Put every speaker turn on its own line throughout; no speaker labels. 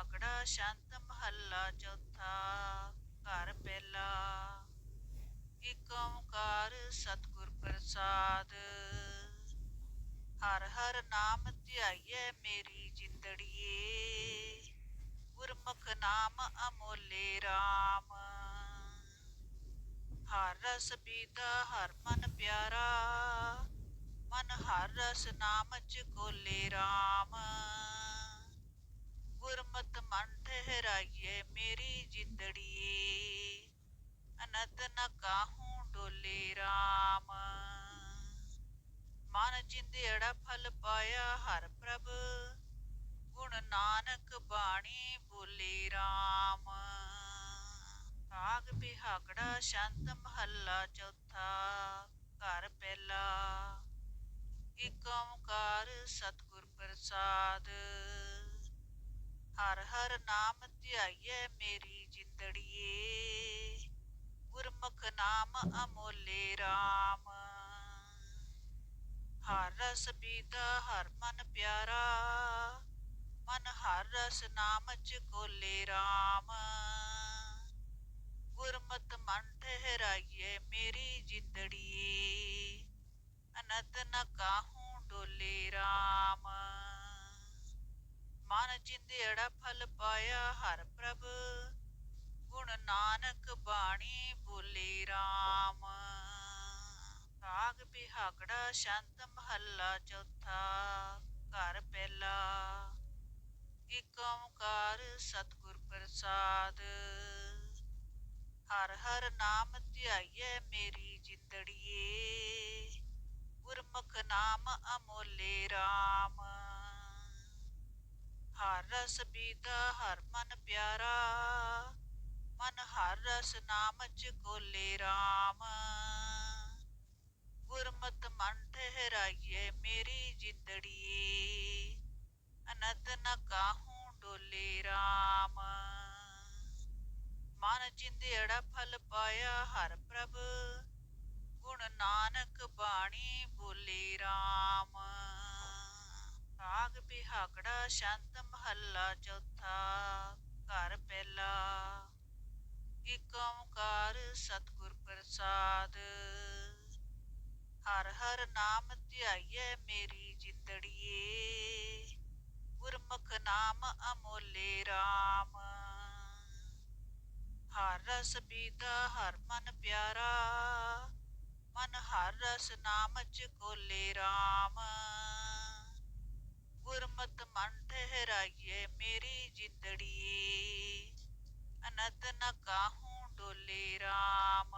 ਬਿਹਾਗੜਾ ਸ਼ੰਤ ਮਹੱਲਾ ਚੌਥਾ ਘਰ ਪਹਿਲਾ। ਇਕ ਓੰਕਾਰ ਸਤਿਗੁਰ ਪ੍ਰਸਾਦ। ਹਰ ਹਰ ਨਾਮ ਧਿਆਈਐ ਮੇਰੀ ਜਿੰਦੜੀਏ। ਗੁਰਮੁਖ ਨਾਮ ਅਮੋਲੇ RAM ਹਰ ਰਸ ਪੀਤਾ ਹਰ ਮਨ ਪਿਆਰਾ। ਮਨ ਹਰ ਰਸ ਨਾਮ ਚ ਕੋਲੇ RAM ਗੁਰਮਤ ਮਨ ਠਹਿਰਾਈਏ ਮੇਰੀ ਜਿੰਦੜੀਏ, ਅਨੰਦ ਨ ਕਾਹੂ ਡੋਲੇ RAM ਮਨ ਚਿੰਦੇੜਾ ਫਲ ਪਾਇਆ ਹਰ ਪ੍ਰਭ, ਗੁਣ ਨਾਨਕ ਬਾਣੀ ਬੋਲੇ RAM ਰਾਗ ਬਿਹਾਗੜਾ ਸ਼ੰਤ ਮਹੱਲਾ ਚੌਥਾ, ਘਰ ਪਹਿਲਾ। ਇਕ ਓੰਕਾਰ ਸਤਿਗੁਰ ਪ੍ਰਸਾਦ। ਹਰ ਹਰ ਨਾਮ ਧਿਆਈਐ ਮੇਰੀ ਜਿੰਦੜੀਏ। ਗੁਰਮੁਖ ਨਾਮ ਅਮੋਲੇ RAM ਹਰ ਰਸ ਪੀਤਾ ਹਰ ਮਨ ਪਿਆਰਾ। ਮਨ ਹਰ ਰਸ ਨਾਮ ਚ ਕੋਲੇ RAM ਗੁਰਮਤ ਮਨ ਠਹਿਰਾਈਏ ਮੇਰੀ ਜਿੰਦੜੀਏ। ਅਨੰਦ ਨ ਕਾਹੂ ਡੋਲੇ RAM ਮਨ ਚਿੰਦੇੜਾ ਫਲ ਪਾਇਆ ਹਰ ਪ੍ਰਭ। ਗੁਣ ਨਾਨਕ ਬਾਣੀ ਬੋਲੇ RAM ਰਾਗ ਬਿਹਾਗੜਾ ਸ਼ੰਤ ਮਹੱਲਾ ਚੌਥਾ, ਘਰ ਪਹਿਲਾ। ਇਕ ਓੰਕਾਰ ਸਤਿਗੁਰ ਪ੍ਰਸਾਦ। ਹਰ ਹਰ ਨਾਮ ਧਿਆਈਏ ਮੇਰੀ ਜਿੰਦੜੀਏ। ਗੁਰਮੁਖ ਨਾਮ ਅਮੋਲੇ RAM ਹਰ ਰਸ ਪੀਤਾ ਹਰ ਮਨ ਪਿਆਰਾ। ਮਨ ਹਰ ਰਸ ਨਾਮ ਚ ਕੋਲੇ RAM ਗੁਰਮਤ ਮਨ ਠਹਿਰਾਈਏ ਮੇਰੀ ਜਿੰਦੜੀਏ। ਅਨੰਦ ਨ ਕਾਹੂ ਡੋਲੇ RAM ਮਨ ਚਿੰਦੇੜਾ ਫਲ ਪਾਇਆ ਹਰ ਪ੍ਰਭ। ਗੁਣ ਨਾਨਕ ਬਾਣੀ ਬੋਲੇ RAM ਰਾਗ ਬਿਹਾਗੜਾ ਸ਼ੰਤ ਮਹੱਲਾ ਚੌਥਾ, ਘਰ ਪਹਿਲਾ। ਇਕ ਓੰਕਾਰ ਸਤਿਗੁਰ ਪ੍ਰਸਾਦ। ਹਰ ਹਰ ਨਾਮ ਧਿਆਈਏ ਮੇਰੀ ਜਿੰਦੜੀਏ। ਗੁਰਮੁਖ ਨਾਮ ਅਮੋਲੇ RAM ਹਰ ਰਸ ਪੀਤਾ ਹਰ ਮਨ ਪਿਆਰਾ। ਮਨ ਹਰ ਰਸ ਨਾਮ ਚ ਕੋਲੇ RAM ਗੁਰਮਤ ਮਨ ਠਹਿਰਾਈਏ ਮੇਰੀ ਜਿੰਦੜੀਏ। ਅਨੰਦ ਨ ਕਾਹੂ ਡੋਲੇ RAM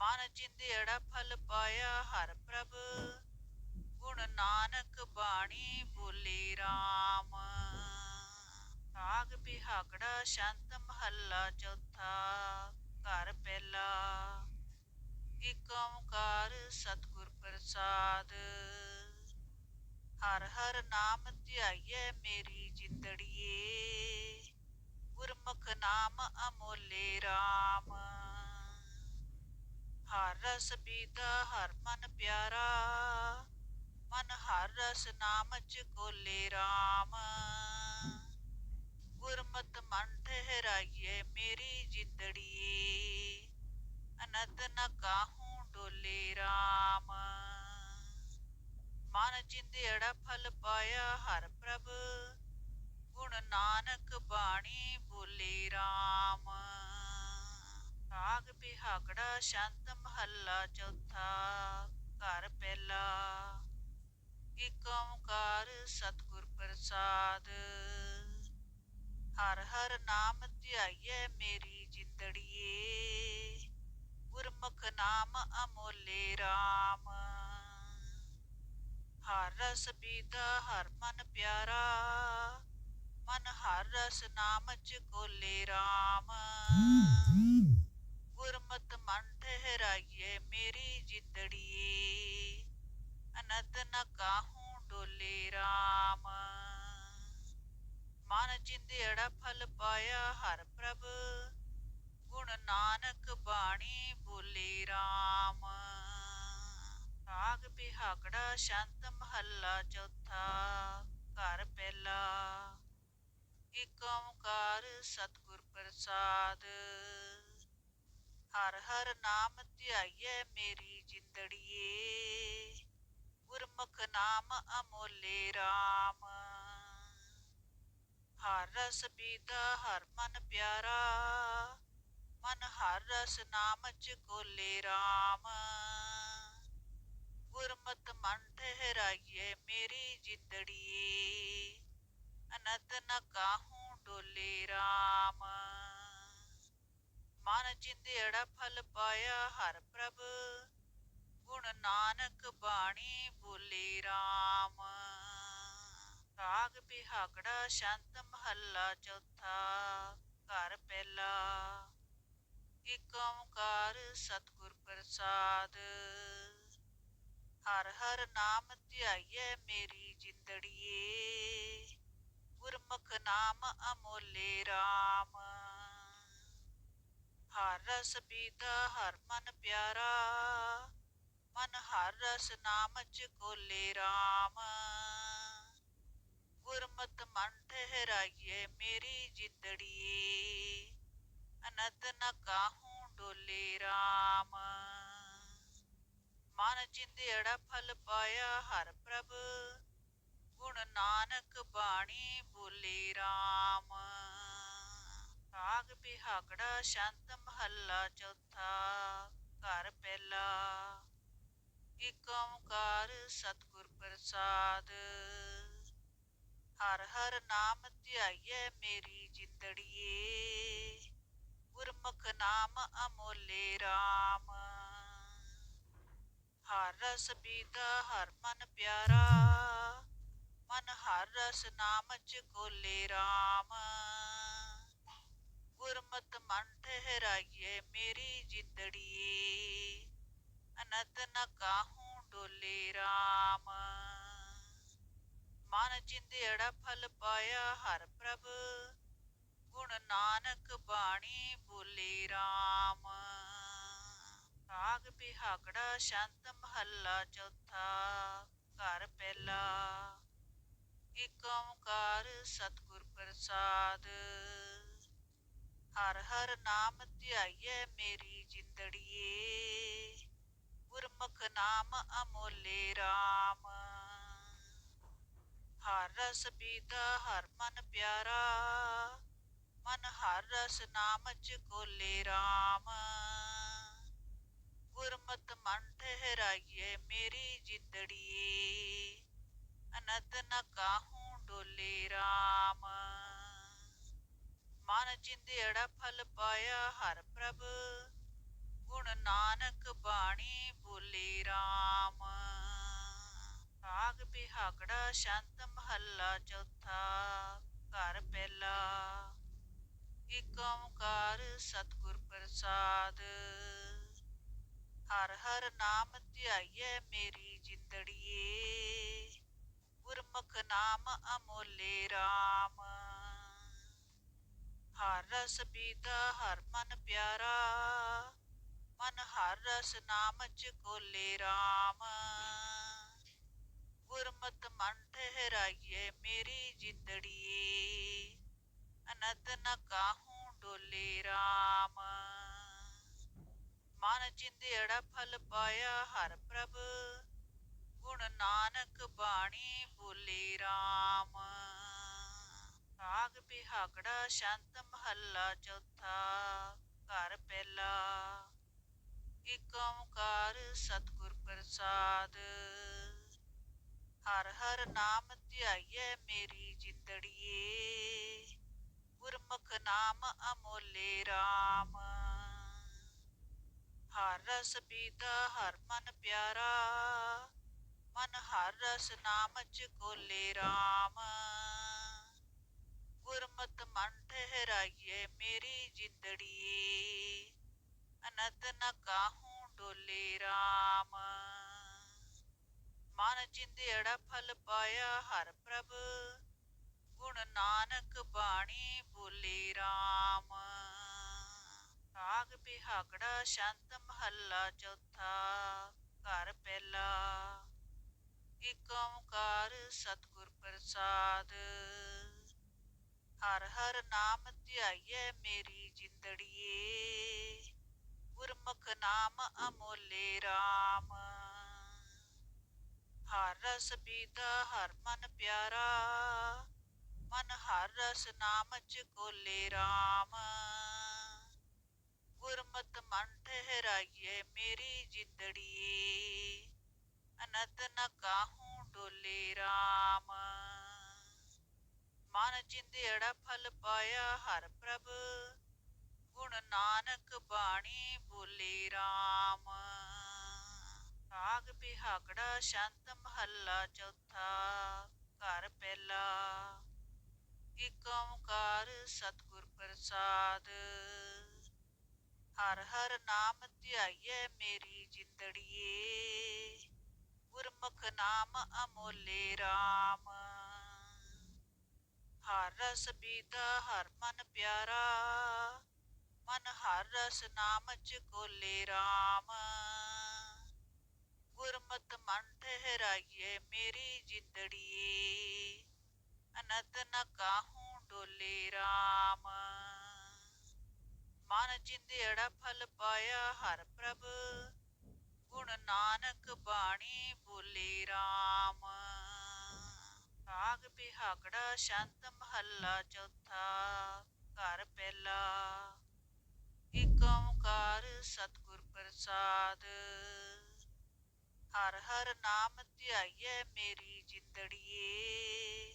ਮਨ ਚਿੰਦੇੜਾ ਫਲ ਪਾਇਆ ਹਰ ਪ੍ਰਭ। ਗੁਣ ਨਾਨਕ ਬਾਣੀ ਬੋਲੇ RAM ਰਾਗ ਬਿਹਾਗੜਾ ਸ਼ੰਤ ਮਹੱਲਾ ਚੌਥਾ, ਘਰ ਪਹਿਲਾ। ਇਕ ਓੰਕਾਰ ਸਤਿਗੁਰ ਪ੍ਰਸਾਦ। ਹਰ ਹਰ ਨਾਮ ਧਿਆਈਐ ਮੇਰੀ ਜਿੰਦੜੀਏ। ਗੁਰਮੁਖ ਨਾਮ ਅਮੋਲੇ RAM ਹਰ ਰਸ ਪੀਤਾ ਹਰ ਮਨ ਪਿਆਰਾ। ਮਨ ਹਰ ਰਸ ਨਾਮ ਚ ਕੋਲੇ RAM ਗੁਰਮਤ ਮਨ ਠਹਿਰਾਈਏ ਮੇਰੀ ਜਿੰਦੜੀਏ। ਅਨੰਦ ਨ ਕਾਹੂ ਡੋਲੇ RAM ਮਨ ਚਿੰਦੇੜਾ ਫਲ ਪਾਇਆ ਹਰ ਪ੍ਰਭ। ਗੁਣ ਨਾਨਕ ਬਾਣੀ ਬੋਲੇ RAM ਰਾਗ ਬਿਹਾਗੜਾ ਸ਼ੰਤ ਮਹੱਲਾ ਚੌਥਾ, ਘਰ ਪਹਿਲਾ। ਇਕ ਓੰਕਾਰ ਸਤਿਗੁਰ ਪ੍ਰਸਾਦ। ਹਰ ਹਰ ਨਾਮ ਧਿਆਈਏ ਮੇਰੀ ਜਿੰਦੜੀਏ। ਗੁਰਮੁਖ ਨਾਮ ਅਮੋਲੇ RAM ਹਰ ਰਸ ਪੀਤਾ, ਹਰ ਮਨ ਪਿਆਰਾ। ਮਨ ਹਰ ਰਸ ਨਾਮ ਚ ਕੋਲੇ RAM ਗੁਰਮਤ ਮਨ ਠਹਿਰਾਈਏ ਮੇਰੀ ਜਿੰਦੜੀਏ। ਅਨੰਤ ਨ ਕਾਹੂ ਡੋਲੇ RAM ਮਨ ਚਿੰਦੇੜਾ ਫਲ ਪਾਇਆ ਹਰ ਪ੍ਰਭ। ਗੁਣ ਨਾਨਕ ਬਾਣੀ ਬੋਲੇ RAM ਰਾਗ ਬਿਹਾਗੜਾ ਸ਼ੰਤ ਮਹੱਲਾ ਚੌਥਾ, ਘਰ ਪਹਿਲਾ। ਓੰਕਾਰ ਸਤਿਗੁਰ ਪ੍ਰਸਾਦ। ਹਰ ਹਰ ਨਾਮ ਧਿਆਈਐ ਮੇਰੀ ਜਿੰਦੜੀਏ। ਗੁਰਮੁਖ ਨਾਮ ਅਮੋਲੇ RAM ਹਰ ਰਸ ਪੀਤਾ ਹਰ ਮਨ ਪਿਆਰਾ। ਮਨ ਹਰ ਰਸ ਨਾਮ ਚ ਕੋਲੇ RAM ਗੁਰਮਤ ਮਨ ਠਹਿਰਾਈਏ ਮੇਰੀ ਜਿੰਦੜੀਏ, ਅਨੰਦ ਨ ਕਾਹੂ ਡੋਲੇ RAM ਮਨ ਚਿੰਦੇੜਾ ਫਲ ਪਾਇਆ ਹਰ ਪ੍ਰਭ, ਗੁਣ ਨਾਨਕ ਬਾਣੀ ਬੋਲੇ RAM ਰਾਗ ਬਿਹਾਗੜਾ ਸ਼ੰਤ ਮਹੱਲਾ ਚੌਥਾ, ਘਰ ਪਹਿਲਾ। ਇਕ ਓੰਕਾਰ ਸਤਿਗੁਰ ਪ੍ਰਸਾਦ। ਹਰ ਹਰ ਨਾਮ ਧਿਆਈਐ ਮੇਰੀ ਜਿੰਦੜੀਏ। ਗੁਰਮੁਖ ਨਾਮ ਅਮੋਲੇ RAM ਹਰ ਰਸ ਪੀਤਾ ਹਰ ਮਨ ਪਿਆਰਾ। ਮਨ ਹਰ ਰਸ ਨਾਮ ਚ ਕੋਲੇ RAM ਗੁਰਮਤ ਮਨ ਠਹਿਰਾਈਏ ਮੇਰੀ ਜਿੰਦੜੀਏ। ਅਨੰਦ ਨ ਕਾਹੂ ਡੋਲੇ RAM ਮਨ ਚਿੰਦੇੜਾ ਫਲ ਪਾਇਆ ਹਰ ਪ੍ਰਭ। ਗੁਣ ਨਾਨਕ ਬਾਣੀ ਬੋਲੇ RAM ਰਾਗ ਬਿਹਾਗੜਾ ਸ਼ੰਤ ਮਹੱਲਾ ਚੌਥਾ, ਘਰ ਪਹਿਲਾ। ਇਕ ਓੰਕਾਰ ਸਤਿਗੁਰ ਪ੍ਰਸਾਦ। ਹਰ ਹਰ ਨਾਮ ਧਿਆਈਐ ਮੇਰੀ ਜਿੰਦੜੀਏ। ਗੁਰਮੁਖ ਨਾਮ ਅਮੋਲੇ RAM ਹਰ ਰਸ ਪੀਤਾ ਹਰ ਮਨ ਪਿਆਰਾ। ਮਨ ਹਰ ਰਸ ਨਾਮ ਚ ਕੋਲੇ RAM ਗੁਰਮਤ ਮਨ ਠਹਿਰਾਈਏ ਮੇਰੀ ਜਿੰਦੜੀਏ। ਅਨੰਦ ਨ ਕਾਹੂ ਡੋਲੇ RAM ਮਨ ਚਿੰਦੇੜਾ ਫਲ ਪਾਇਆ ਹਰ ਪ੍ਰਭ। ਗੁਣ ਨਾਨਕ ਬਾਣੀ ਬੋਲੇ RAM ਰਾਗ ਬਿਹਾਗੜਾ ਸ਼ੰਤ ਮਹੱਲਾ ਚੌਥਾ, ਘਰ ਪਹਿਲਾ। ਇਕ ਓੰਕਾਰ ਸਤਿਗੁਰ ਪ੍ਰਸਾਦ। ਹਰ ਹਰ ਨਾਮ ਧਿਆਈਐ ਮੇਰੀ ਜਿੰਦੜੀਏ। ਗੁਰਮੁਖ ਨਾਮ ਅਮੋਲੇ RAM ਹਰ ਰਸ ਪੀਤਾ ਹਰ ਮਨ ਪਿਆਰਾ। ਮਨ ਹਰ ਰਸ ਨਾਮ ਚ ਕੋਲੇ RAM ਗੁਰਮਤ ਮਨ ਠਹਿਰਾਈਏ ਮੇਰੀ ਜਿੰਦੜੀਏ ਅਨੰਦ ਨ ਕਾਹੂ ਡੋਲੇ RAM ਮਨ ਚਿੰਦੇੜਾ ਫਲ ਪਾਇਆ ਹਰ ਪ੍ਰਭ, ਗੁਣ ਨਾਨਕ ਬਾਣੀ ਬੋਲੇ RAM ਰਾਗ ਬਿਹਾਗੜਾ ਸ਼ੰਤ ਮਹੱਲਾ ਚੌਥਾ, ਘਰ ਪਹਿਲਾ। ਇਕ ਓੰਕਾਰ ਸਤਿਗੁਰ ਪ੍ਰਸਾਦ। ਹਰ ਹਰ ਨਾਮ ਧਿਆਈਐ ਮੇਰੀ ਜਿੰਦੜੀਏ। ਗੁਰਮੁਖ ਨਾਮ ਅਮੋਲੇ RAM ਹਰ ਰਸ ਪੀਤਾ ਹਰ ਮਨ ਪਿਆਰਾ। ਮਨ ਹਰ ਰਸ ਨਾਮ ਚ ਕੋਲੇ RAM ਗੁਰਮਤ ਮਨ ਠਹਿਰਾਈਏ ਮੇਰੀ ਜਿੰਦੜੀਏ। ਅਨੰਦ ਨ ਕਾਹੂ ਡੋਲੇ RAM ਮਨ ਚਿੰਦੇੜਾ ਫਲ ਪਾਇਆ ਹਰ ਪ੍ਰਭ। ਗੁਣ ਨਾਨਕ ਬਾਣੀ ਬੋਲੇ RAM ਰਾਗ ਬਿਹਾਗੜਾ ਸ਼ੰਤ ਮਹੱਲਾ ਚੌਥਾ, ਘਰ ਪਹਿਲਾ। ਇਕ ਓੰਕਾਰ ਸਤਿਗੁਰ ਪ੍ਰਸਾਦ। ਹਰ ਹਰ ਨਾਮ ਧਿਆਈਏ ਮੇਰੀ ਜਿੰਦੜੀਏ। ਗੁਰਮੁਖ ਨਾਮ ਅਮੋਲੇ RAM ਹਰ ਰਸ ਪੀਤਾ, ਹਰ ਮਨ ਪਿਆਰਾ। ਮਨ ਹਰ ਰਸ ਨਾਮ ਚ ਕੋਲੇ RAM ਗੁਰਮਤ ਮਨ ਠਹਿਰਾਈਏ ਮੇਰੀ ਜਿੰਦੜੀਏ। ਅਨੰਦ ਨ ਕਾਹੂ ਡੋਲੇ RAM ਮਨ ਚਿੰਦੇੜਾ ਫਲ ਪਾਇਆ ਹਰ ਪ੍ਰਭ। ਗੁਣ ਨਾਨਕ ਬਾਣੀ ਬੋਲੇ RAM ਰਾਗ ਬਿਹਾਗੜਾ ਸ਼ੰਤ ਮਹੱਲਾ ਚੌਥਾ, ਘਰ ਪਹਿਲਾ। ਇਕ ਓੰਕਾਰ ਸਤਿਗੁਰ ਪ੍ਰਸਾਦ। ਹਰ ਹਰ ਨਾਮ ਧਿਆਈਐ ਮੇਰੀ ਜਿੰਦੜੀਏ। ਗੁਰਮੁਖ ਨਾਮ ਅਮੋਲੇ RAM ਹਰ ਰਸ ਪੀਤਾ ਹਰ ਮਨ ਪਿਆਰਾ। ਮਨ ਹਰ ਰਸ ਨਾਮ ਚ ਕੋਲੇ RAM ਗੁਰਮਤ ਮਨ ਠਹਿਰਾਈਏ ਮੇਰੀ ਜਿੰਦੜੀਏ। ਅਨੰਦ ਨ ਕਾਹੂ ਡੋਲੇ RAM ਮਨ ਚਿੰਦੇੜਾ ਫਲ ਪਾਇਆ ਹਰ ਪ੍ਰਭ। ਗੁਣ ਨਾਨਕ ਬਾਣੀ ਬੋਲੇ RAM ਰਾਗ ਬਿਹਾਗੜਾ ਸ਼ੰਤ ਮਹੱਲਾ ਚੌਥਾ, ਘਰ ਪਹਿਲਾ। ਇਕ ਓੰਕਾਰ ਸਤਿਗੁਰ ਪ੍ਰਸਾਦ। ਹਰ ਹਰ ਨਾਮ ਧਿਆਈਐ ਮੇਰੀ ਜਿੰਦੜੀਏ। ਗੁਰਮੁਖ ਨਾਮ ਅਮੋਲੇ RAM ਹਰ ਰਸ ਪੀਤਾ ਹਰ ਮਨ ਪਿਆਰਾ। ਮਨ ਹਰ ਰਸ ਨਾਮ ਚ ਕੋਲੇ RAM ਗੁਰਮਤ ਮਨ ਠਹਿਰਾਈਏ ਮੇਰੀ ਜਿੰਦੜੀਏ। ਅਨੰਦ ਨ ਕਾਹੂ ਡੋਲੇ RAM ਮਨ ਚਿੰਦੇੜਾ ਫਲ ਪਾਇਆ ਹਰ ਪ੍ਰਭ। ਗੁਣ ਨਾਨਕ ਬਾਣੀ ਬੋਲੇ RAM ਰਾਗ ਬਿਹਾਗੜਾ ਸ਼ੰਤ ਮਹੱਲਾ ਚੌਥਾ, ਘਰ ਪਹਿਲਾ। ਇਕ ਓੰਕਾਰ ਸਤਿਗੁਰ ਪ੍ਰਸਾਦ। ਹਰ ਹਰ ਨਾਮ ਧਿਆਈਏ ਮੇਰੀ ਜਿੰਦੜੀਏ।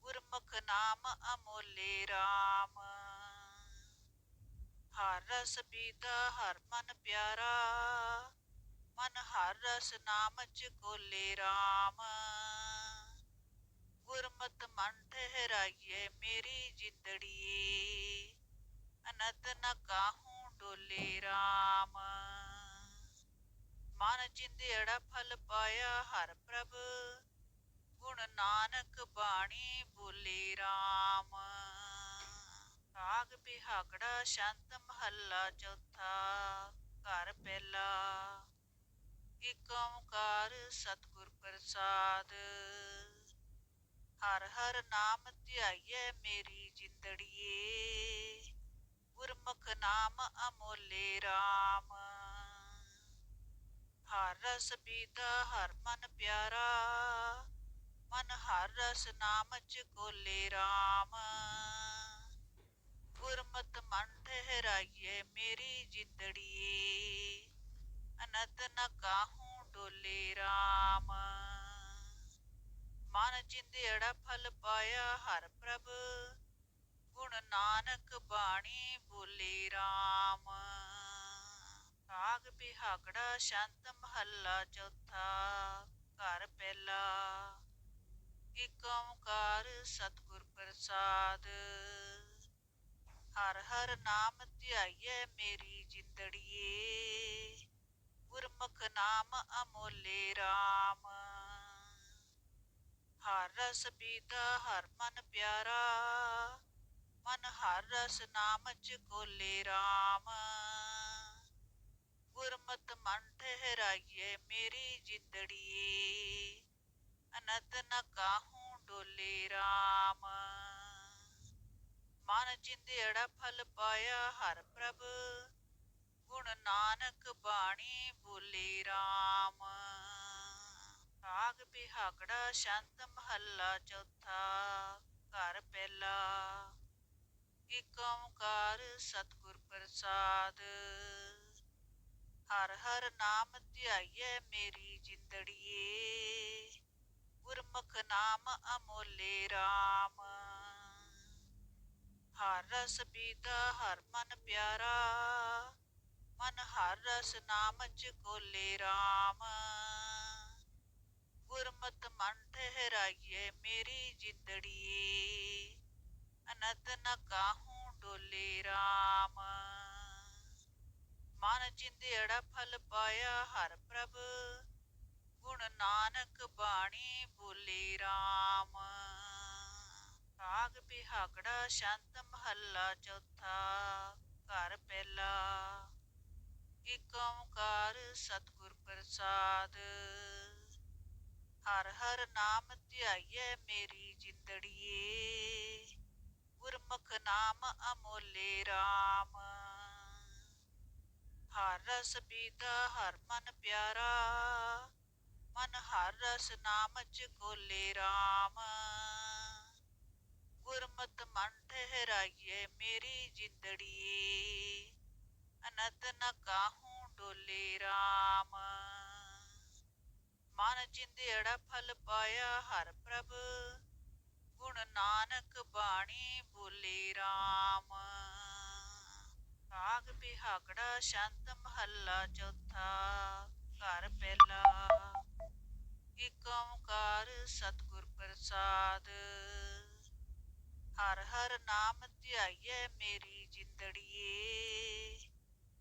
ਗੁਰਮੁਖ ਨਾਮ ਅਮੋਲੇ RAM ਹਰ ਰਸ ਪੀਤਾ ਹਰ ਮਨ ਪਿਆਰਾ। ਮਨ ਹਰ ਰਸ ਨਾਮ ਚ ਕੋਲੇ RAM ਗੁਰਮਤ ਮਨ ਠਹਿਰਾਈਏ ਮੇਰੀ ਜਿੰਦੜੀਏ। ਅਨੰਦ ਨ ਕਾਹੂ ਡੋਲੇ RAM ਮਨ ਚਿੰਦੇੜਾ ਫਲ ਪਾਇਆ ਹਰ ਪ੍ਰਭ। ਗੁਣ ਨਾਨਕ ਬਾਣੀ ਬੋਲੇ RAM ਬਿਹਾਗੜਾ ਸ਼ੰਤ ਮਹੱਲਾ ਚੌਥਾ ਘਰ ਪਹਿਲਾ। ਇਕ ਓੰਕਾਰ ਸਤਿਗੁਰ ਪ੍ਰਸਾਦ। ਹਰ ਹਰ ਨਾਮ ਧਿਆਈਐ ਮੇਰੀ ਜਿੰਦੜੀਏ। ਗੁਰਮੁਖ ਨਾਮ ਅਮੋਲੇ RAM ਹਰ ਰਸ ਪੀਤਾ ਹਰ ਮਨ ਪਿਆਰਾ। ਮਨ ਹਰ ਰਸ ਨਾਮ ਚ ਕੋਲੇ RAM ਗੁਰਮਤ ਮਨ ਠਹਿਰਾਈਏ ਮੇਰੀ ਜਿੰਦੜੀਏ। ਅਨੰਦ ਨ ਕਾਹੂ ਡੋਲੇ RAM ਮਨ ਚਿੰਦੇੜਾ ਫਲ ਪਾਇਆ ਹਰ ਪ੍ਰਭ। ਗੁਣ ਨਾਨਕ ਬਾਣੀ ਬੋਲੇ RAM ਰਾਗ ਬਿਹਾਗੜਾ ਸ਼ੰਤ ਮਹੱਲਾ ਚੌਥਾ, ਘਰ ਪਹਿਲਾ। ਇਕ ਓੰਕਾਰ ਸਤਿਗੁਰ ਪ੍ਰਸਾਦ। ਹਰ ਹਰ ਨਾਮ ਧਿਆਈਐ ਮੇਰੀ ਜਿੰਦੜੀਏ। ਗੁਰਮੁਖ ਨਾਮ ਅਮੋਲੇ RAM ਹਰ ਰਸ ਪੀਤਾ ਹਰ ਮਨ ਪਿਆਰਾ। ਮਨ ਹਰ ਰਸ ਨਾਮ ਚ ਕੋਲੇ RAM ਗੁਰਮਤ ਮਨ ਠਹਿਰਾਈਏ ਮੇਰੀ ਜਿੰਦੜੀਏ। ਅਨੰਦ ਨ ਕਾਹੂ ਡੋਲੇ RAM ਮਨ ਚਿੰਦੇੜਾ ਫਲ ਪਾਇਆ ਹਰ ਪ੍ਰਭ। ਗੁਣ ਨਾਨਕ ਬਾਣੀ ਬੋਲੇ RAM ਰਾਗ ਬਿਹਾਗੜਾ ਸ਼ੰਤ ਮਹੱਲਾ ਚੌਥਾ, ਘਰ ਪਹਿਲਾ। ਇਕ ਓੰਕਾਰ ਸਤਿਗੁਰ ਪ੍ਰਸਾਦ। ਹਰ ਹਰ ਨਾਮ ਧਿਆਈਏ ਮੇਰੀ ਜਿੰਦੜੀਏ। ਗੁਰਮੁਖ ਨਾਮ ਅਮੋਲੇ RAM ਹਰ ਰਸ ਪੀਤਾ, ਹਰ ਮਨ ਪਿਆਰਾ। ਮਨ ਹਰ ਰਸ ਨਾਮ ਚ ਕੋਲੇ RAM ਗੁਰਮਤ ਮਨ ਠਹਿਰਾਈਏ ਮੇਰੀ ਜਿੰਦੜੀਏ। ਅਨੰਦ ਨ ਡੋਲੇ RAM ਮਨ ਪਿਆਰਾ ਮਨ ਨ ਕਾਹੂ ਡੋਲੇ RAM ਮਨ ਚਿੰਦੇੜਾ ਫਲ ਪਾਇਆ ਹਰ ਪ੍ਰਭ। ਗੁਣ ਨਾਨਕ ਬਾਣੀ ਬੋਲੇ RAM ਰਾਗ ਬਿਹਾਗੜਾ ਸ਼ੰਤ ਮਹੱਲਾ ਚੌਥਾ, ਘਰ ਪਹਿਲਾ। ਇਕ ਓੰਕਾਰ ਸਤਿਗੁਰ ਪ੍ਰਸਾਦ। ਹਰ ਹਰ ਨਾਮ ਧਿਆਈਐ ਮੇਰੀ ਜਿੰਦੜੀਏ। ਗੁਰਮੁਖ ਨਾਮ ਅਮੋਲੇ RAM ਹਰ ਰਸ ਪੀਤਾ, ਹਰ ਮਨ ਪਿਆਰਾ। ਮਨ ਹਰ ਰਸ ਨਾਮ ਚ ਕੋਲੇ RAM ਗੁਰਮਤ ਮਨ ਠਹਿਰਾਈਏ ਮੇਰੀ ਜਿੰਦੜੀ ਅਨੰਤ ਨ ਕਾਹੂ ਡੋਲੇ RAM ਮਨ ਚਿੰਦੇੜਾ ਫਲ ਪਾਇਆ ਹਰ ਪ੍ਰਭ, ਗੁਣ ਨਾਨਕ ਬਾਣੀ ਬੋਲੇ RAM ਰਾਗ ਬਿਹਾਗੜਾ ਸ਼ੰਤ ਮਹੱਲਾ ਚੌਥਾ, ਘਰ ਪਹਿਲਾ। ਇਕ ਓੰਕਾਰ ਸਤਿਗੁਰ ਪ੍ਰਸਾਦ। ਹਰ ਹਰ ਨਾਮ ਧਿਆਈਐ ਮੇਰੀ ਜਿੰਦੜੀਏ।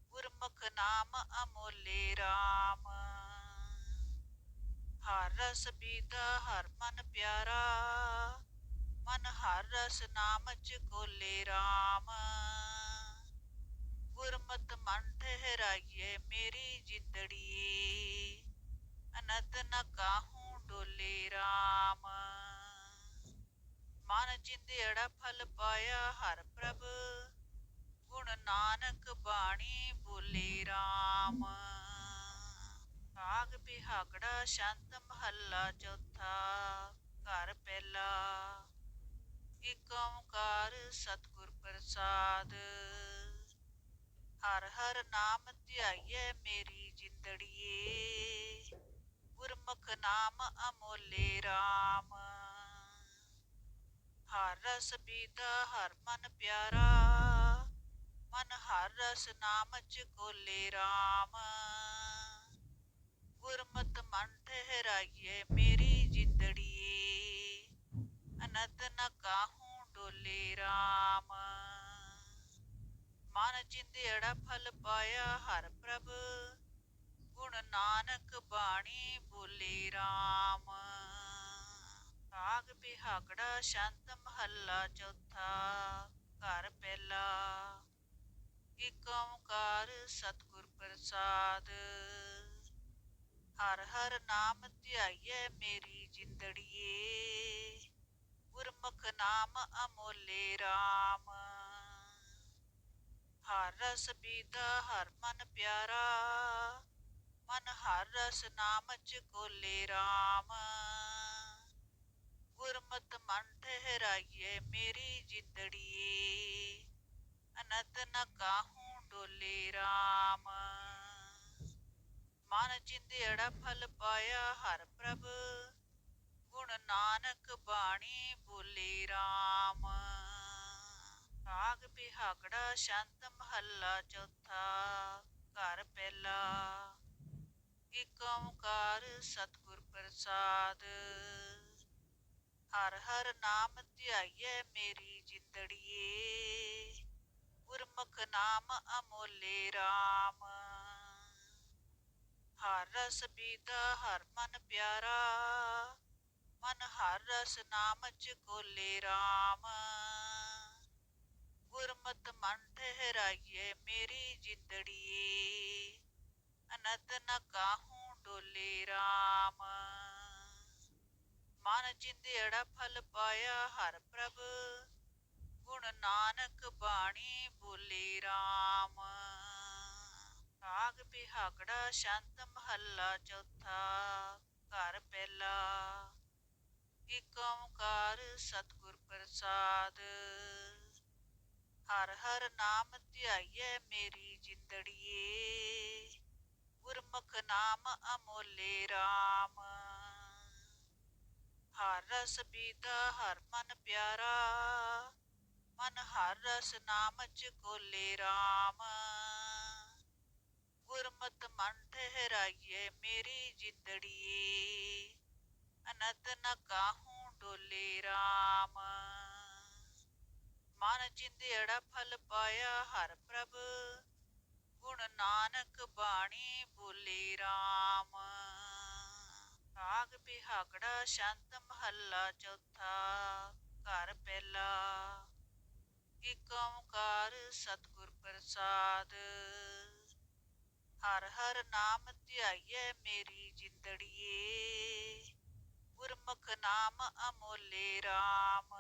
ਗੁਰਮੁਖ ਨਾਮ ਅਮੋਲੇ RAM ਹਰ ਰਸ ਪੀਤਾ ਹਰ ਮਨ ਪਿਆਰਾ। ਮਨ ਹਰ ਰਸ ਨਾਮ ਚ ਕੋਲੇ RAM ਗੁਰਮਤ ਮਨ ਠਹਿਰਾਈਏ ਮੇਰੀ ਜਿੰਦੜੀਏ। ਅਨੰਤ ਨ ਕਾਹੂ ਡੋਲੇ RAM ਮਨ ਚਿੰਦੇੜਾ ਫਲ ਪਾਇਆ ਹਰ ਪ੍ਰਭ। ਗੁਣ ਨਾਨਕ ਬਾਣੀ ਬੋਲੇ RAM ਰਾਗ ਬਿਹਾਗੜਾ ਸ਼ੰਤ ਮਹੱਲਾ ਚੌਥਾ, ਘਰ ਪਹਿਲਾ। ਇਕ ਓੰਕਾਰ ਸਤਿਗੁਰ ਪ੍ਰਸਾਦ। ਹਰ ਹਰ ਨਾਮ ਧਿਆਈਏ ਮੇਰੀ ਜਿੰਦੜੀਏ। ਗੁਰਮੁਖ ਨਾਮ ਅਮੋਲੇ RAM ਹਰ ਰਸ ਪੀਤਾ ਹਰ ਮਨ ਪਿਆਰਾ। ਮਨ ਹਰ ਰਸ ਨਾਮ ਚ ਕੋਲੇ RAM ਗੁਰਮਤ ਮਨ ਠਹਿਰਾਈਏ ਮੇਰੀ ਜਿੰਦੜੀਏ। ਅਨੰਤ ਨ ਕਾਹੂ ਡੋਲੇ RAM ਮਨ ਚਿੰਦੇੜਾ ਫਲ ਪਾਇਆ ਹਰ ਪ੍ਰਭ। ਗੁਣ ਨਾਨਕ ਬਾਣੀ ਬੋਲੇ RAM ਰਾਗ ਬਿਹਾਗੜਾ ਸ਼ੰਤ ਮਹੱਲਾ ਚੌਥਾ, ਘਰ ਪਹਿਲਾ। ਇਕ ਓੰਕਾਰ ਸਤਿਗੁਰ ਪ੍ਰਸਾਦ। ਹਰ ਹਰ ਨਾਮ ਧਿਆਈਏ ਮੇਰੀ ਜਿੰਦੜੀਏ। ਗੁਰਮੁਖ ਨਾਮ ਅਮੋਲੇ RAM ਹਰ ਰਸ ਪੀਤਾ ਹਰ ਮਨ ਪਿਆਰਾ। ਮਨ ਹਰ ਰਸ ਨਾਮ ਚ ਕੋਲੇ RAM ਗੁਰਮਤ ਮਨ ਠਹਿਰਾਈਏ ਮੇਰੀ ਜਿੰਦੜੀਏ। ਅਨੰਤ ਨ ਕਾਹੂ ਡੋਲੇ RAM ਮਨ ਚਿੰਦੇੜਾ ਫਲ ਪਾਇਆ ਹਰ ਪ੍ਰਭ। ਗੁਣ ਨਾਨਕ ਬਾਣੀ ਬੋਲੇ RAM ਰਾਗ ਬਿਹਾਗੜਾ ਸ਼ੰਤ ਮਹੱਲਾ ਚੌਥਾ। ਘਰ ਪਹਿਲਾ। ਇਕ ਓੰਕਾਰ ਸਤਿਗੁਰ ਪ੍ਰਸਾਦ। ਹਰ ਹਰ ਨਾਮ ਧਿਆਈਐ ਮੇਰੀ ਜਿੰਦੜੀਏ। ਗੁਰਮੁਖ ਨਾਮ ਅਮੋਲੇ RAM ਹਰ ਰਸ ਪੀਤਾ ਹਰ ਮਨ ਪਿਆਰਾ। ਮਨ ਹਰ ਰਸ ਨਾਮ ਚ ਕੋਲੇ RAM ਗੁਰਮਤ ਮਨ ਠਹਿਰਾਈਏ ਮੇਰੀ ਜਿੰਦੜੀਏ। ਅਨੰਤ ਨ ਕਾਹੂ ਡੋਲੇ RAM ਮਨ ਚਿੰਦੇੜਾ ਫਲ ਪਾਇਆ ਹਰ ਪ੍ਰਭ। ਗੁਣ ਨਾਨਕ ਬਾਣੀ ਬੋਲੇ RAM ਰਾਗ ਬਿਹਾਗੜਾ ਸ਼ੰਤ ਮਹੱਲਾ ਚੌਥਾ, ਘਰ ਪਹਿਲਾ। ਇਕ ਓੰਕਾਰ ਸਤਿਗੁਰ ਪ੍ਰਸਾਦ। ਹਰ ਹਰ ਨਾਮ ਧਿਆਈਏ ਮੇਰੀ ਜਿੰਦੜੀਏ। ਗੁਰਮੁਖ ਨਾਮ ਅਮੋਲੇ RAM ਹਰ ਰਸ ਪੀਤਾ, ਹਰ ਮਨ ਪਿਆਰਾ। ਮਨ ਹਰ ਰਸ ਨਾਮ ਚ ਕੋਲੇ RAM ਗੁਰਮਤ ਮਨ ਠਹਿਰਾਈਏ ਮੇਰੀ ਜਿੰਦੜੀਏ। ਅਨੰਤ ਨ ਕਾਹੂ ਡੋਲੇ RAM ਮਨ ਚਿੰਦੇੜਾ ਫਲ ਪਾਇਆ ਹਰ ਪ੍ਰਭ। ਗੁਣ ਨਾਨਕ ਬਾਣੀ ਬੋਲੇ RAM ਰਾਗ ਬਿਹਾਗੜਾ ਸ਼ੰਤ ਮਹੱਲਾ ਚੌਥਾ, ਘਰ ਪਹਿਲਾ। ਇਕ ਓੰਕਾਰ ਸਤਿਗੁਰ ਪ੍ਰਸਾਦ? ਹਰ ਹਰ ਨਾਮ ਧਿਆਈਐ ਮੇਰੀ ਜਿੰਦੜੀਏ। ਗੁਰਮੁਖ ਨਾਮ ਅਮੋਲੇ RAM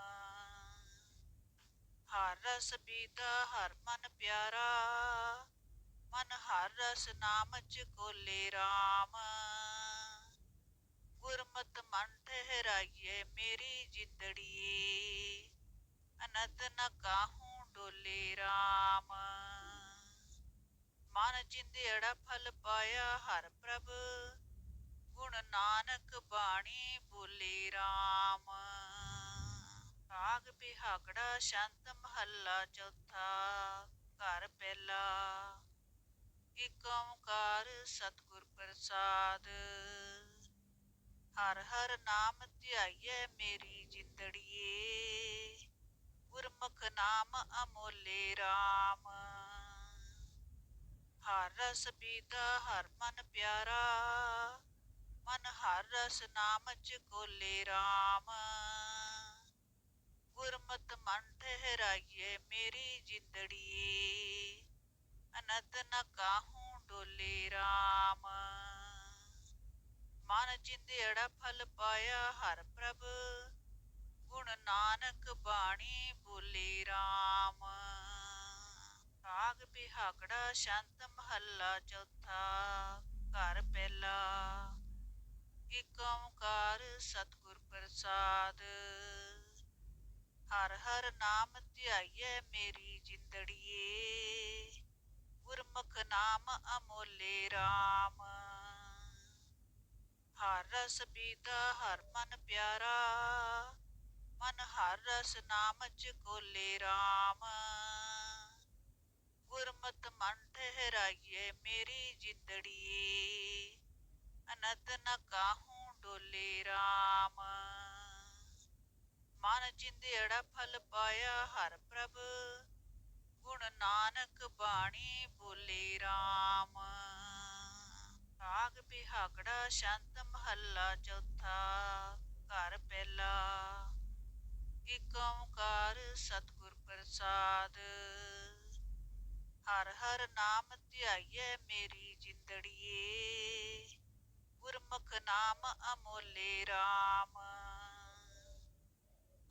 ਹਰ ਰਸ ਪੀਤਾ ਹਰ ਮਨ ਪਿਆਰਾ। ਮਨ ਹਰ ਰਸ ਨਾਮ ਚ ਕੋਲੇ RAM ਗੁਰਮਤ ਮਨ ਠਹਿਰਾਈਏ ਮੇਰੀ ਜਿੰਦੜੀਏ, ਅਨੰਦ ਨ ਕਾਹੂ ਡੋਲੇ RAM ਮਨ ਜਿੰਦੜਾ ਫਲ ਪਾਇਆ ਹਰ ਪ੍ਰਭ, ਗੁਣ ਨਾਨਕ ਬਾਣੀ ਬੋਲੇ RAM ਰਾਗ ਬਿਹਾਗੜਾ ਸ਼ੰਤ ਮਹੱਲਾ ਚੌਥਾ, ਘਰ ਪਹਿਲਾ। ਇਕ ਓੰਕਾਰ ਸਤਿਗੁਰ ਪ੍ਰਸਾਦ। ਹਰ ਹਰ ਨਾਮ ਧਿਆਈਐ ਮੇਰੀ ਜਿੰਦੜੀਏ। ਗੁਰਮੁਖ ਨਾਮ ਅਮੋਲੇ RAM ਹਰ ਰਸ ਪੀਤਾ ਹਰ ਮਨ ਪਿਆਰਾ। ਮਨ ਹਰ ਰਸ ਨਾਮ ਚ ਕੋਲੇ RAM ਗੁਰਮਤ ਮਨ ਠਹਿਰਾਈਏ ਮੇਰੀ ਜਿੰਦੜੀਏ। ਅਨੰਦ ਨ ਕਾਹੂ ਡੋਲੇ RAM ਮਨ ਜਿੰਦੜਾ ਫਲ ਪਾਇਆ ਹਰ ਪ੍ਰਭ। ਗੁਣ ਨਾਨਕ ਬਾਣੀ ਬੋਲੇ RAM ਰਾਗ ਬਿਹਾਗੜਾ ਸ਼ੰਤ ਮਹੱਲਾ ਚੌਥਾ, ਘਰ ਪਹਿਲਾ। ਇਕ ਓੰਕਾਰ ਸਤਿਗੁਰ ਪ੍ਰਸਾਦ। ਹਰ ਹਰ ਨਾਮ ਧਿਆਈਏ ਮੇਰੀ ਜਿੰਦੜੀਏ। ਗੁਰਮੁਖ ਨਾਮ ਅਮੋਲੇ RAM ਹਰ ਰਸ ਪੀਤਾ, ਹਰ ਮਨ ਪਿਆਰਾ। ਮਨ ਹਰ ਰਸ ਨਾਮ ਚ ਕੋਲੇ RAM ਗੁਰਮਤ ਮਨ ਠਹਿਰਾਈਏ ਮੇਰੀ ਜਿੰਦੜੀਏ। ਅਨੰਦ ਨ ਕਾਹੂ ਡੋਲੇ RAM ਮਨ ਜਿੰਦੜਾ ਫਲ ਪਾਇਆ ਹਰ ਪ੍ਰਭ। ਗੁਣ ਨਾਨਕ ਬਾਣੀ ਬੋਲੇ RAM ਰਾਗ ਬਿਹਾਗੜਾ ਸ਼ੰਤ ਮਹੱਲਾ ਚੌਥਾ, ਘਰ ਪਹਿਲਾ। ਇਕ ਓੰਕਾਰ ਸਤਿਗੁਰ ਪ੍ਰਸਾਦ। ਹਰ ਹਰ ਨਾਮ ਧਿਆਈਐ ਮੇਰੀ ਜਿੰਦੜੀਏ। ਗੁਰਮੁਖ ਨਾਮ ਅਮੋਲੇ RAM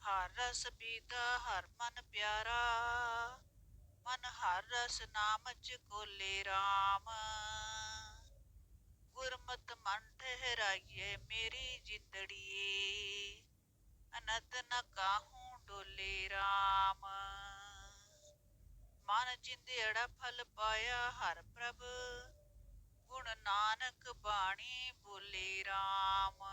ਹਰ ਰਸ ਪੀਤਾ ਹਰ ਮਨ ਪਿਆਰਾ। ਮਨ ਹਰ ਰਸ ਨਾਮ ਚ ਕੋਲੇ RAM ਗੁਰਮਤ ਮਨ ਠਹਿਰਾਈਏ ਮੇਰੀ ਜਿੰਦੜੀਏ, ਅਨੰਦ ਨ ਕਾਹੂ ਡੋਲੇ RAM ਮਨ ਜਿੰਦੜਾ ਫਲ ਪਾਇਆ ਹਰ ਪ੍ਰਭ, ਗੁਣ ਨਾਨਕ ਬਾਣੀ ਬੋਲੇ RAM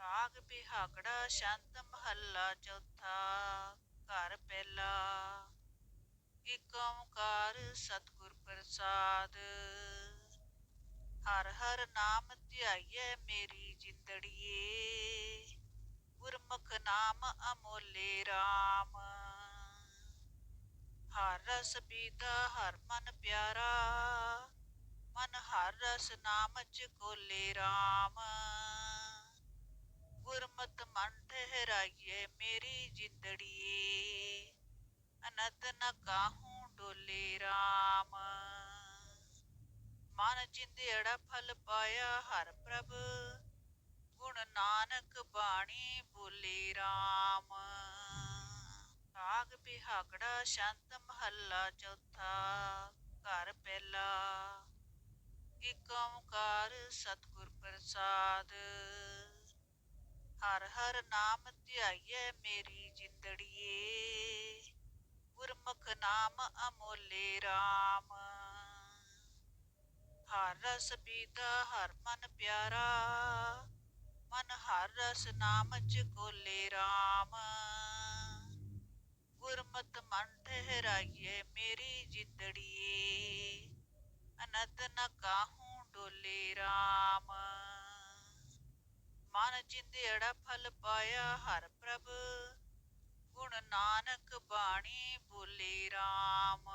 ਰਾਗ ਬਿਹਾਗੜਾ ਸ਼ੰਤ ਮਹੱਲਾ ਚੌਥਾ, ਘਰ ਪਹਿਲਾ। ਇਕ ਓੰਕਾਰ ਸਤਿਗੁਰ ਪ੍ਰਸਾਦ। ਹਰ ਹਰ ਨਾਮ ਧਿਆਈਐ ਮੇਰੀ ਜਿੰਦੜੀਏ। ਗੁਰਮੁਖ ਨਾਮ ਅਮੋਲੇ RAM ਹਰ ਰਸ ਪੀਤਾ ਹਰ ਮਨ ਪਿਆਰਾ। ਮਨ ਹਰ ਰਸ ਨਾਮ ਚ ਕੋਲੇ RAM ਗੁਰਮਤ ਮਨ ਠਹਿਰਾਈਏ ਮੇਰੀ ਜਿੰਦੜੀਏ। ਅਨੰਦ ਨ ਕਾਹੂ ਡੋਲੇ RAM ਮਨ ਜਿੰਦੜਾ ਫਲ ਪਾਇਆ ਹਰ ਪ੍ਰਭ। ਗੁਣ ਨਾਨਕ ਬਾਣੀ ਬੋਲੇ RAM ਰਾਗ ਬਿਹਾਗੜਾ ਸ਼ੰਤ ਮਹੱਲਾ ਚੌਥਾ, ਘਰ ਪਹਿਲਾ। ਇਕ ਓੰਕਾਰ ਸਤਿਗੁਰ ਪ੍ਰਸਾਦ। ਹਰ ਹਰ ਨਾਮ ਧਿਆਈਏ ਮੇਰੀ ਜਿੰਦੜੀਏ। ਗੁਰਮੁਖ ਨਾਮ ਅਮੋਲੇ RAM ਹਰ ਰਸ ਪੀਤਾ, ਹਰ ਮਨ ਪਿਆਰਾ। ਮਨ ਹਰ ਰਸ ਨਾਮ ਚ ਕੋਲੇ RAM ਗੁਰਮਤ ਮਨ ਠਹਿਰਾਈਏ ਮੇਰੀ ਜਿੰਦੜੀਏ। ਅਨੰਦ ਨ ਕਾਹੂ ਡੋਲੇ RAM ਮਨ ਜਿੰਦੜਾ ਫਲ ਪਾਇਆ ਹਰ ਪ੍ਰਭ। ਗੁਣ ਨਾਨਕ ਬਾਣੀ ਬੋਲੇ RAM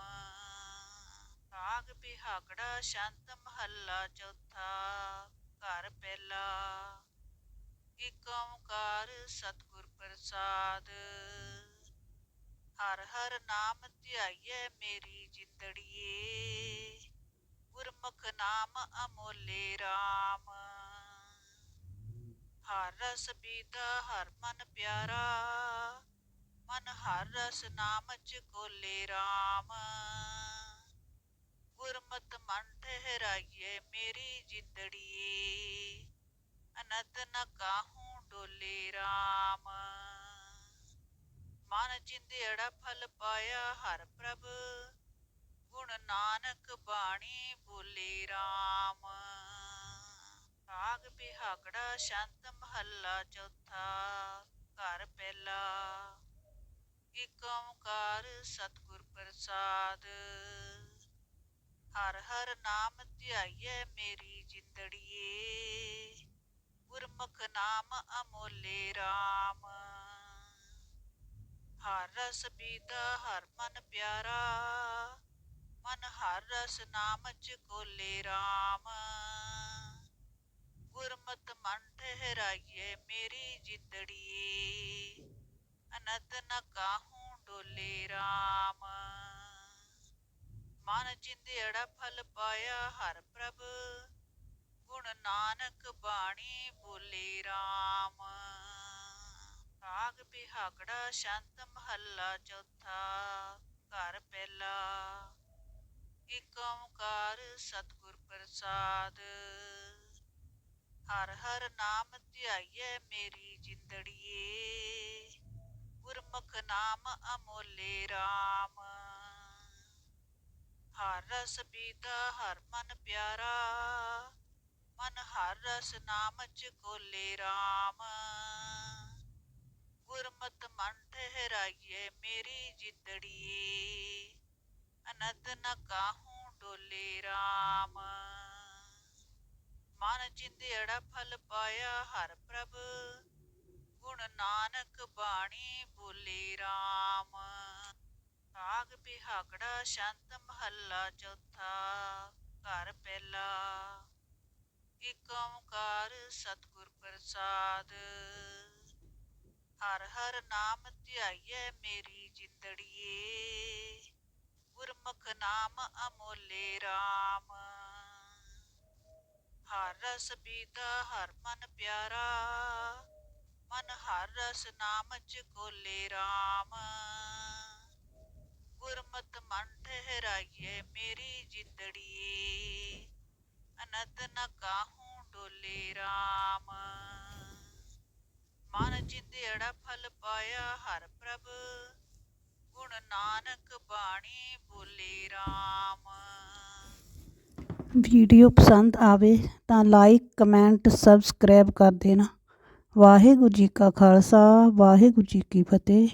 ਰਾਗ ਬਿਹਾਗੜਾ ਸ਼ੰਤ ਮਹੱਲਾ ਚੌਥਾ, ਘਰ ਪਹਿਲਾ। ਇਕ ਓੰਕਾਰ ਸਤਿਗੁਰ ਪ੍ਰਸਾਦ। ਹਰ ਹਰ ਨਾਮ ਧਿਆਈਐ ਮੇਰੀ ਜਿੰਦੜੀਏ। ਗੁਰਮੁਖ ਨਾਮ ਅਮੋਲੇ RAM ਹਰ ਰਸ ਪੀਤਾ ਹਰ ਮਨ ਪਿਆਰਾ। ਮਨ ਹਰ ਰਸ ਨਾਮ ਚ ਕੋਲੇ ਰਾਮ। ਗੁਰਮਤਿ ਮਨ ਠਹਿਰਾਈਏ ਮੇਰੀ ਜਿੰਦੜੀਏ। ਅਨੰਦ ਨ ਕਾਹੂ ਡੋਲੇ ਰਾਮ। ਮਨ ਚਿੰਦੜਾ ਫਲ ਪਾਇਆ ਹਰ ਪ੍ਰਭ। ਗੁਣ ਨਾਨਕ ਬਾਣੀ ਬੋਲੇ ਰਾਮ। ਰਾਗ ਬਿਹਾਗੜਾ ਸ਼ੰਤ ਮਹੱਲਾ ਚੌਥਾ, ਘਰ ਪਹਿਲਾ। ਇਕ ਓੰਕਾਰ ਸਤਿਗੁਰ ਪ੍ਰਸਾਦ। ਹਰ ਹਰ ਨਾਮ ਧਿਆਈਐ ਮੇਰੀ ਜਿੰਦੜੀਏ। ਗੁਰਮੁਖ ਨਾਮ ਅਮੋਲੇ ਰਾਮ। ਹਰ ਰਸ ਪੀਤਾ ਹਰ ਮਨ ਪਿਆਰਾ। ਮਨ ਹਰ ਰਸ ਨਾਮ ਚ ਕੋਲੇ ਰਾਮ। ਗੁਰਮਤ ਮਨ ਠਹਿਰਾਈਏ ਮੇਰੀ ਜਿੰਦੜੀਏ। ਅਨੰਦ ਨ ਕਾਹੂ ਡੋਲੇ ਰਾਮ। ਮਨ ਚਿੰਦੜਾ ਫਲ ਪਾਇਆ ਹਰ ਪ੍ਰਭ। ਗੁਣ ਨਾਨਕ ਬਾਣੀ ਬੋਲੇ ਰਾਮ। ਰਾਗ ਬਿਹਾਗੜਾ ਸ਼ੰਤ ਮਹੱਲਾ ਚੌਥਾ, ਘਰ ਪਹਿਲਾ। ਇਕ ਓੰਕਾਰ ਸਤਿਗੁਰ ਪ੍ਰਸਾਦ। ਹਰ ਹਰ ਨਾਮ ਧਿਆਈਐ ਮੇਰੀ ਜਿੰਦੜੀਏ। ਗੁਰਮੁਖ ਨਾਮ ਅਮੋਲੇ ਰਾਮ। ਹਰ ਰਸ ਪੀਤਾ, ਹਰ ਮਨ ਪਿਆਰਾ। ਮਨ ਹਰ ਰਸ ਨਾਮ ਚ ਕੋਲੇ ਰਾਮ। ਗੁਰਮਤ ਮਨ ਠਹਿਰਾਈਏ ਮੇਰੀ ਜਿੰਦੜੀਏ। ਅਨੰਦ ਨ ਕਾਹੂ ਡੋਲੇ ਰਾਮ। ਮਨ ਚਿੰਦੜਾ ਫਲ ਪਾਇਆ ਹਰ ਪ੍ਰਭ। ਗੁਣ ਨਾਨਕ ਬਾਣੀ ਬੋਲੇ ਰਾਮ। ਰਾਗ ਬਿਹਾਗੜਾ ਸ਼ੰਤ ਮਹੱਲਾ ਚੌਥਾ, ਘਰ ਪਹਿਲਾ। ਇਕ ਓੰਕਾਰ ਸਤਿਗੁਰ ਪ੍ਰਸਾਦ। ਹਰ ਹਰ ਨਾਮ ਧਿਆਈਐ ਮੇਰੀ ਜਿੰਦੜੀਏ। ਗੁਰਮੁਖ ਨਾਮ ਅਮੋਲੇ ਰਾਮ। ਹਰ ਰਸ ਪੀਤਾ ਹਰ ਮਨ ਪਿਆਰਾ। ਮਨ ਹਰ ਰਸ ਨਾਮ ਚ ਕੋਲੇ ਰਾਮ। ਗੁਰਮਤਿ ਮਨ ਠਹਿਰਾਈਏ ਮੇਰੀ ਜਿੰਦੜੀਏ। ਅਨੰਦ ਨ ਕਾਹੂ ਡੋਲੇ ਰਾਮ। ਮਨ ਚਿੰਦੜਾ ਫਲ ਪਾਇਆ ਹਰ ਪ੍ਰਭ। ਗੁਣ ਨਾਨਕ ਬਾਣੀ ਬੋਲੇ ਰਾਮ।
ਵੀਡੀਓ ਪਸੰਦ ਆਵੇ ਤਾਂ ਲਾਈਕ, ਕਮੈਂਟ, ਸਬਸਕ੍ਰਾਈਬ ਕਰ ਦੇਣਾ। ਵਾਹਿਗੁਰੂ ਜੀ ਕਾ ਖਾਲਸਾ, ਵਾਹਿਗੁਰੂ ਜੀ ਕੀ ਫਤਿਹ।